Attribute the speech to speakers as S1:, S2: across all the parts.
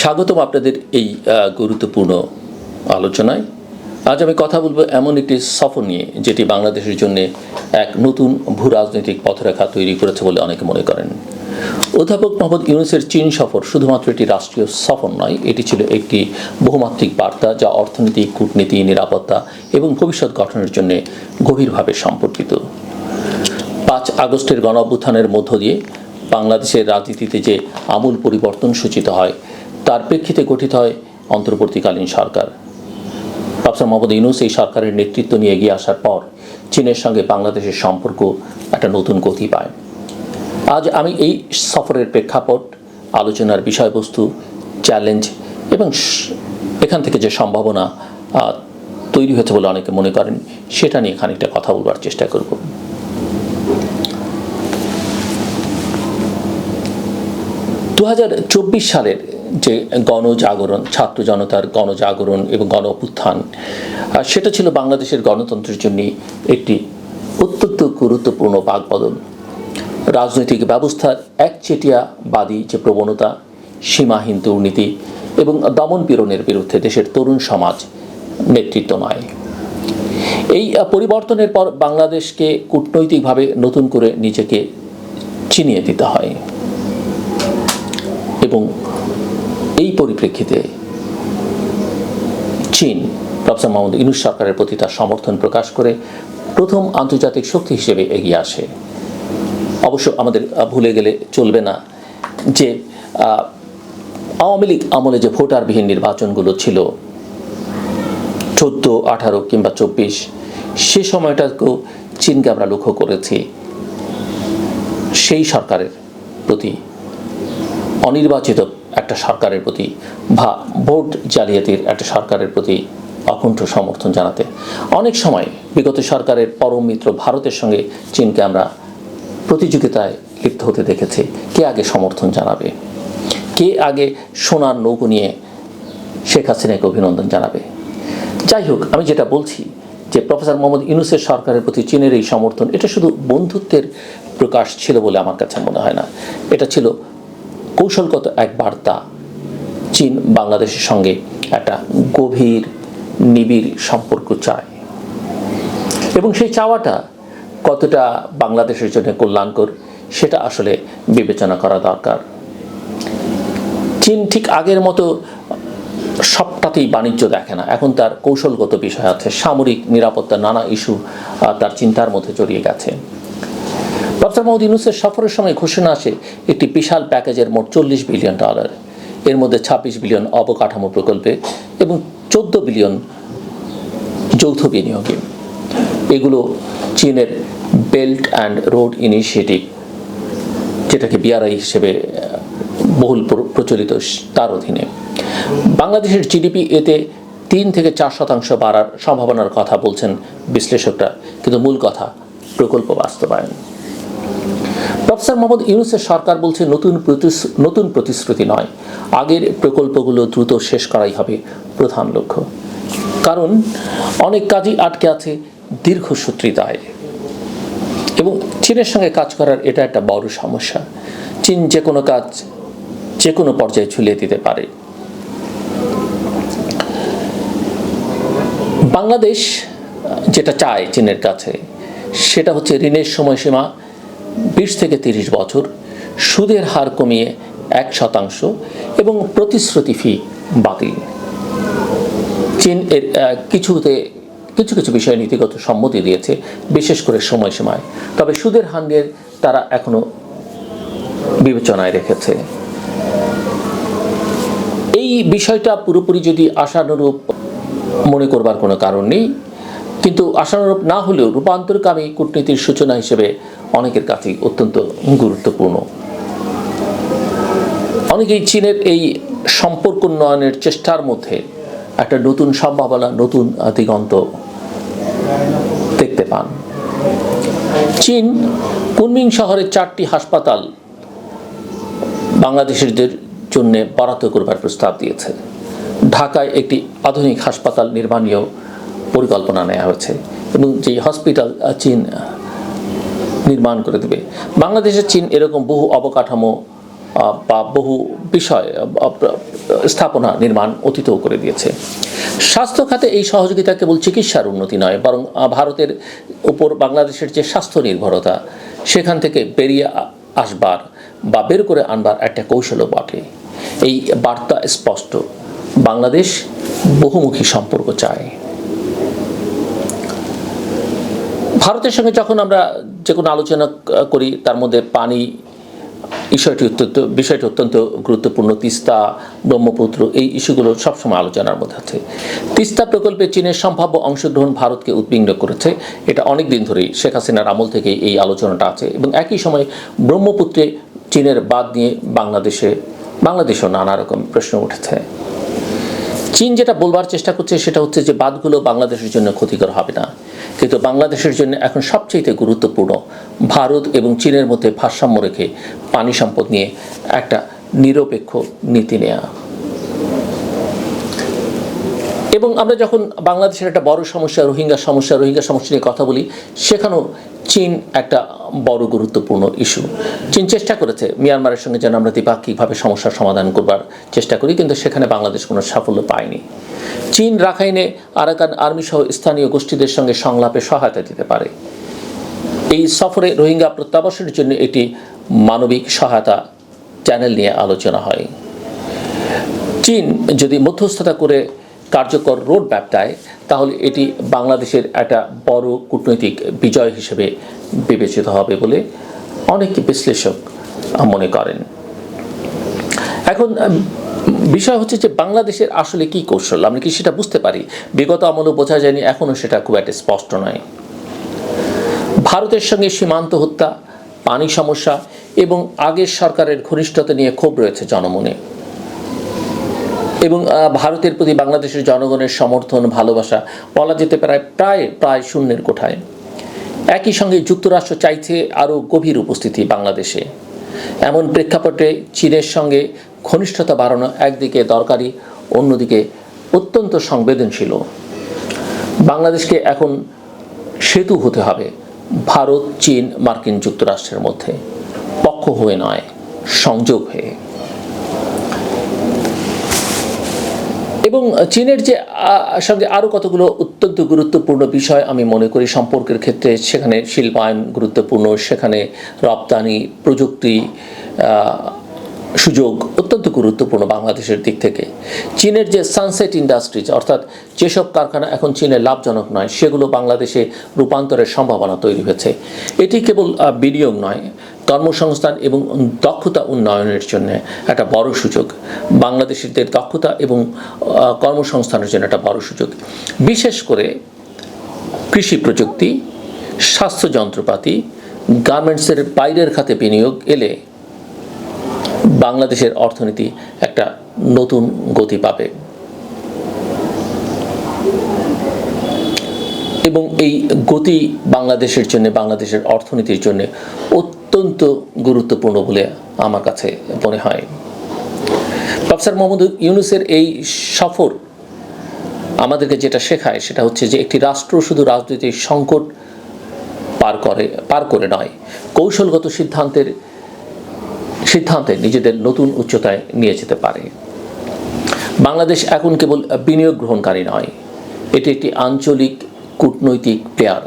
S1: স্বাগতম আপনাদের এই গুরুত্বপূর্ণ আলোচনায়। আজ আমি কথা বলব এমন একটি সফর নিয়ে, যেটি বাংলাদেশের জন্য এক নতুন ভূ রাজনৈতিক পথরেখা তৈরি করেছে বলে অনেকে মনে করেন। অধ্যাপক মোহাম্মদ ইউনুসের চীন সফর শুধুমাত্র একটি রাষ্ট্রীয় সফর নয়, এটি ছিল একটি বহুমাত্রিক বার্তা যা অর্থনীতি কূটনীতি, নিরাপত্তা এবং ভবিষ্যৎ গঠনের জন্য গভীরভাবে সম্পর্কিত। পাঁচ আগস্টের গণ মধ্য দিয়ে বাংলাদেশের রাজনীতিতে যে আমূল পরিবর্তন সূচিত হয় তার প্রেক্ষিতে গঠিত হয় অন্তর্বর্তীকালীন সরকার। প্রফেসর মোহাম্মদ ইউনুস এই সরকারের নেতৃত্ব নিয়ে এগিয়ে আসার পর চীনের সঙ্গে বাংলাদেশের সম্পর্ক একটা নতুন গতি পায়। আজ আমি এই সফরের প্রেক্ষাপট, আলোচনার বিষয়বস্তু, চ্যালেঞ্জ এবং এখান থেকে যে সম্ভাবনা তৈরি হয়েছে বলে অনেকে মনে করেন, সেটা নিয়ে খানিকটা কথা বলবার চেষ্টা করব। দু হাজার চব্বিশ সালের যে গণজাগরণ, ছাত্র জনতার গণজাগরণ এবং গণ অভ্যুত্থান সেটা ছিল বাংলাদেশের গণতন্ত্রের জন্য একটি অত্যন্ত গুরুত্বপূর্ণ বাকবদল। রাজনৈতিক ব্যবস্থার একচেটিয়াবাদী যে প্রবণতা, সীমাহীন দুর্নীতি এবং দমন পীড়নের বিরুদ্ধে দেশের তরুণ সমাজ নেতৃত্ব নয়। এই পরিবর্তনের পর বাংলাদেশকে কূটনৈতিকভাবে নতুন করে নিজেকে চিনিয়ে দিতে হয়। এবং এই পরিপ্রেক্ষিতে চীন, প্রফেসর মোহাম্মদ ইউনুস সরকারের প্রতি তার সমর্থন প্রকাশ করে প্রথম আন্তর্জাতিক শক্তি হিসেবে এগিয়ে আসে। অবশ্য আমাদের ভুলে গেলে চলবে না যে আওয়ামী লীগ আমলে যে ভোটারবিহীন নির্বাচনগুলো ছিল, চোদ্দ, আঠারো কিংবা চব্বিশ, সে সময়টাকেও চীনকে আমরা লক্ষ্য করেছি। সেই সরকারের প্রতি অনির্বাচিত একটা সরকারের প্রতি বা ভোট জালিয়াতির একটা সরকারের প্রতি অকুণ্ঠ সমর্থন জানাতে। অনেক সময় বিগত সরকারের পরম মিত্র ভারতের সঙ্গে চীনকে আমরা প্রতিযোগিতায় লিপ্ত হতে দেখেছি। কে আগে সমর্থন জানাবে? কে আগে সোনার নৌকো নিয়ে শেখ হাসিনাকে অভিনন্দন জানাবে? যাই হোক, আমি যেটা বলছি যে প্রফেসর মোহাম্মদ ইউনুসের সরকারের প্রতি চীনের এই সমর্থন, এটা শুধু বন্ধুত্বের প্রকাশ ছিল বলে আমার কাছে মনে হয় না। এটা ছিল কৌশলগত এক বার্তা চীন বাংলাদেশের সঙ্গে একটা গভীর, নিবিড় সম্পর্ক চায়। এবং সেই চাওয়াটা কতটা বাংলাদেশের জন্য কল্যাণকর, সেটা আসলে বিবেচনা করা দরকার। চীন ঠিক আগের মতো সবটাতেই বাণিজ্য দেখে না। এখন তার কৌশলগত বিষয় আছে, সামরিক নিরাপত্তা নানা ইস্যু তার চিন্তার মধ্যে জড়িয়ে গেছে। ডক্টর মোহাম্মদ ইউনুসের সফরের সময় ঘোষণা আসে, একটি বিশাল প্যাকেজের মোট চল্লিশ বিলিয়ন ডলার। এর মধ্যে ছাব্বিশ বিলিয়ন অবকাঠামো প্রকল্পে এবং চোদ্দ বিলিয়ন যৌথ বিনিয়োগে। এগুলো চীনের বেল্ট অ্যান্ড রোড ইনিশিয়েটিভ, যেটাকে বিআরআই হিসেবে বহুল প্র- প্রচলিত তার অধীনে। বাংলাদেশের জিডিপি এতে তিন থেকে চার শতাংশ বাড়ার সম্ভাবনার কথা বলছেন বিশ্লেষকরা, কিন্তু মূল কথা প্রকল্প বাস্তবায়ন। প্রফেসর মোহাম্মদ ইউনুসের সরকার বলছে নতুন নতুন প্রতিশ্রুতি নয়। আগের প্রকল্পগুলো দ্রুত শেষ করাই হবে প্রধান লক্ষ্য। কারণ অনেক কাজই আটকে আছে দীর্ঘসূত্রিতায় এবং চীনের সঙ্গে কাজ করার এটা একটা বড় সমস্যা। চীন যে কোনো কাজ যে কোনো পর্যায়ে ঝুলিয়ে দিতে পারে। বাংলাদেশ যেটা চায় চীনের কাছে, সেটা হচ্ছে ঋণের সময়সীমা বিশ থেকে তিরিশ বছর সুদের হার কমিয়ে এক শতাংশ এবং প্রতিশ্রুতি ফি বাতিল। চীন এর কিছুতে, কিছু কিছু বিষয়ে নীতিগত সম্মতি দিয়েছে, বিশেষ করে সময়সীমায়। তবে সুদের নিয়ে তারা এখনও বিবেচনায় রেখেছে। এই বিষয়টা পুরোপুরি যদি আশানুরূপ মনে করবার কোনো কারণ নেই কিন্তু আশানুরূপ না হলেও রূপান্তরকামী কূটনীতির সূচনা হিসেবে অনেকের কাছেই অত্যন্ত গুরুত্বপূর্ণ। অনেকেই চীনের এই সম্পর্ক উন্নয়নের চেষ্টার মধ্যে একটা নতুন সম্ভাবনা, নতুন দিগন্ত দেখতে পান। চীন কুনমিং শহরের চারটি হাসপাতাল বাংলাদেশিদের জন্য বরাদ্দ করবার প্রস্তাব দিয়েছে। ঢাকায় একটি আধুনিক হাসপাতাল নির্মাণীয় পরিকল্পনা নেওয়া হয়েছে এবং যে হসপিটাল চীন নির্মাণ করে দেবে। বাংলাদেশের চীন এরকম বহু অবকাঠামো বা বহু বিষয় স্থাপনা নির্মাণ অতীতও করে দিয়েছে। স্বাস্থ্য খাতে এই সহযোগিতা কেবল চিকিৎসার উন্নতি নয়, বরং ভারতের উপর বাংলাদেশের যে স্বাস্থ্য নির্ভরতা, সেখান থেকে বেরিয়ে আসবার বা বের করে আনবার একটা কৌশলও বটে। এই বার্তা স্পষ্ট। বাংলাদেশ বহুমুখী সম্পর্ক চায়। ভারতের সঙ্গে যখন আমরা যে কোনো আলোচনা করি, তার মধ্যে পানি বিষয়টি অত্যন্ত বিষয়টি অত্যন্ত গুরুত্বপূর্ণ। তিস্তা, ব্রহ্মপুত্র, এই ইস্যুগুলো সবসময় আলোচনার মধ্যে আছে। তিস্তা প্রকল্পে চীনের সম্ভাব্য অংশগ্রহণ ভারতকে উদ্বিগ্ন করেছে। এটা অনেক দিন ধরেই শেখ হাসিনার আমল থেকে এই আলোচনাটা আছে এবং একই সময় ব্রহ্মপুত্রে চীনের বাদ নিয়ে বাংলাদেশে, বাংলাদেশেও নানা রকম প্রশ্ন উঠেছে। চীন যেটা বলবার চেষ্টা করছে সেটা হচ্ছে যে বাঁধগুলো বাংলাদেশের জন্য ক্ষতিকর হবে না। কিন্তু বাংলাদেশের জন্য এখন সবচেয়ে গুরুত্বপূর্ণ ভারত এবং চীনের মধ্যে ভারসাম্য রেখে পানি সম্পদ নিয়ে একটা নিরপেক্ষ নীতি নেওয়া এবং আমরা যখন বাংলাদেশের একটা বড় সমস্যা, রোহিঙ্গা সমস্যা রোহিঙ্গা সমস্যা নিয়ে কথা বলি, সেখানেও চীন একটা বড় গুরুত্বপূর্ণ ইস্যু চীন চেষ্টা করেছে মিয়ানমারের সঙ্গে যেন আমরা দ্বিপাক্ষিকভাবে সমস্যার সমাধান করবার চেষ্টা করি, কিন্তু সেখানে বাংলাদেশ কোনো সাফল্য পায়নি। চীন রাখাইনে আরাকান আর্মি সহ স্থানীয় গোষ্ঠীদের সঙ্গে সংলাপে সহায়তা দিতে পারে। এই সফরে রোহিঙ্গা প্রত্যাবাসনের জন্য একটি মানবিক সহায়তা চ্যানেল নিয়ে আলোচনা হয়। চীন যদি মধ্যস্থতা করে কার্যকর রোড ম্যাপ দেয় তাহলে এটি বাংলাদেশের একটা বড় কূটনৈতিক বিজয় হিসেবে বিবেচিত হবে বলে অনেক বিশ্লেষক মনে করেন। এখন, বিষয় হচ্ছে যে বাংলাদেশের আসলে কি কৌশল? আমরা কি সেটা বুঝতে পারি? বিগত আমলেও বোঝা যায়নি এখনও সেটা খুব একটা স্পষ্ট নয়। ভারতের সঙ্গে সীমান্ত হত্যা, পানি সমস্যা এবং আগের সরকারের ঘনিষ্ঠতা নিয়ে ক্ষোভ রয়েছে জনমনে। এবং ভারতের প্রতি বাংলাদেশের জনগণের সমর্থন, ভালোবাসা বলা যেতে প্রায় প্রায় প্রায় শূন্যের কোঠায়। একই সঙ্গে যুক্তরাষ্ট্র চাইছে আরও গভীর উপস্থিতি বাংলাদেশে। এমন প্রেক্ষাপটে চীনের সঙ্গে ঘনিষ্ঠতা বাড়ানো একদিকে দরকারি, অন্যদিকে অত্যন্ত সংবেদনশীল বাংলাদেশকে এখন সেতু হতে হবে ভারত, চীন, মার্কিন যুক্তরাষ্ট্রের মধ্যে। পক্ষ হয়ে নয়, সংযোগ হয়ে। এবং চীনের যে সঙ্গে আরও কতগুলো অত্যন্ত গুরুত্বপূর্ণ বিষয় আমি মনে করি সম্পর্কের ক্ষেত্রে, সেখানে শিল্পায়ন গুরুত্বপূর্ণ, সেখানে রপ্তানি, প্রযুক্তি সুযোগ অত্যন্ত গুরুত্বপূর্ণ বাংলাদেশের দিক থেকে। চীনের যে সানসেট ইন্ডাস্ট্রিজ অর্থাৎ যেসব কারখানা এখন চীনে লাভজনক নয়, সেগুলো বাংলাদেশে রূপান্তরের সম্ভাবনা তৈরি হয়েছে। এটি কেবল বিনিয়োগ নয় কর্মসংস্থান এবং দক্ষতা উন্নয়নের জন্য একটা বড় সুযোগ। বাংলাদেশিদের দক্ষতা এবং কর্মসংস্থানের জন্য একটা বড় সুযোগ। বিশেষ করে কৃষি প্রযুক্তি, স্বাস্থ্য যন্ত্রপাতি গার্মেন্টসের বাইরের খাতে বিনিয়োগ এলে বাংলাদেশের অর্থনীতি একটা নতুন গতি পাবে। এবং এই গতি বাংলাদেশের জন্য, বাংলাদেশের অর্থনীতির জন্য অত্যন্ত গুরুত্বপূর্ণ বলে আমার কাছে মনে হয়। প্রফেসর মোহাম্মদ ইউনুসের এই সফর আমাদেরকে যেটা শেখায় সেটা হচ্ছে যে একটি রাষ্ট্র শুধু রাজনৈতিক সংকট পার করে পার করে নয়, কৌশলগত সিদ্ধান্তের, সিদ্ধান্তে নিজেদের নতুন উচ্চতায় নিয়ে যেতে পারে। বাংলাদেশ এখন কেবল বিনিয়োগ গ্রহণকারী নয়, এটি একটি আঞ্চলিক কূটনৈতিক প্লেয়ার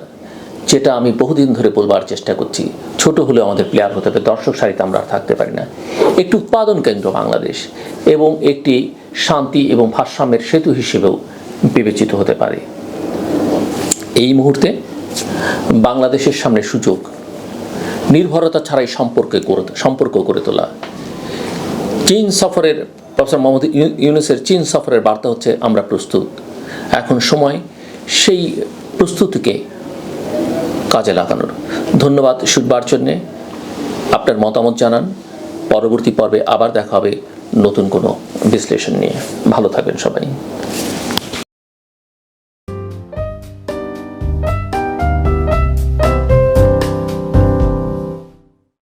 S1: যেটা আমি বহুদিন ধরে বলবার চেষ্টা করছি। ছোট হলেও আমাদের প্লেয়ার হতে হবে, দর্শক সারিতে আমরা আর থাকতে পারি না। একটি উৎপাদন কেন্দ্র বাংলাদেশ এবং একটি শান্তি এবং ভারসাম্যের সেতু হিসেবেও বিবেচিত হতে পারে। এই মুহূর্তে বাংলাদেশের সামনে সুযোগ, নির্ভরতা ছাড়াই সম্পর্কে সম্পর্ক করে তোলা। চীন সফরের, প্রফেসর মোহাম্মদ ইউ- ইউনুসের চীন সফরের বার্তা হচ্ছে, আমরা প্রস্তুত। এখন সময় সেই প্রস্তুতিকে কাজে লাগানোর। ধন্যবাদ শুনবার জন্যে। আপনার মতামত জানান। পরবর্তী পর্বে আবার দেখা হবে নতুন কোনো বিশ্লেষণ নিয়ে। ভালো থাকবেন সবাই।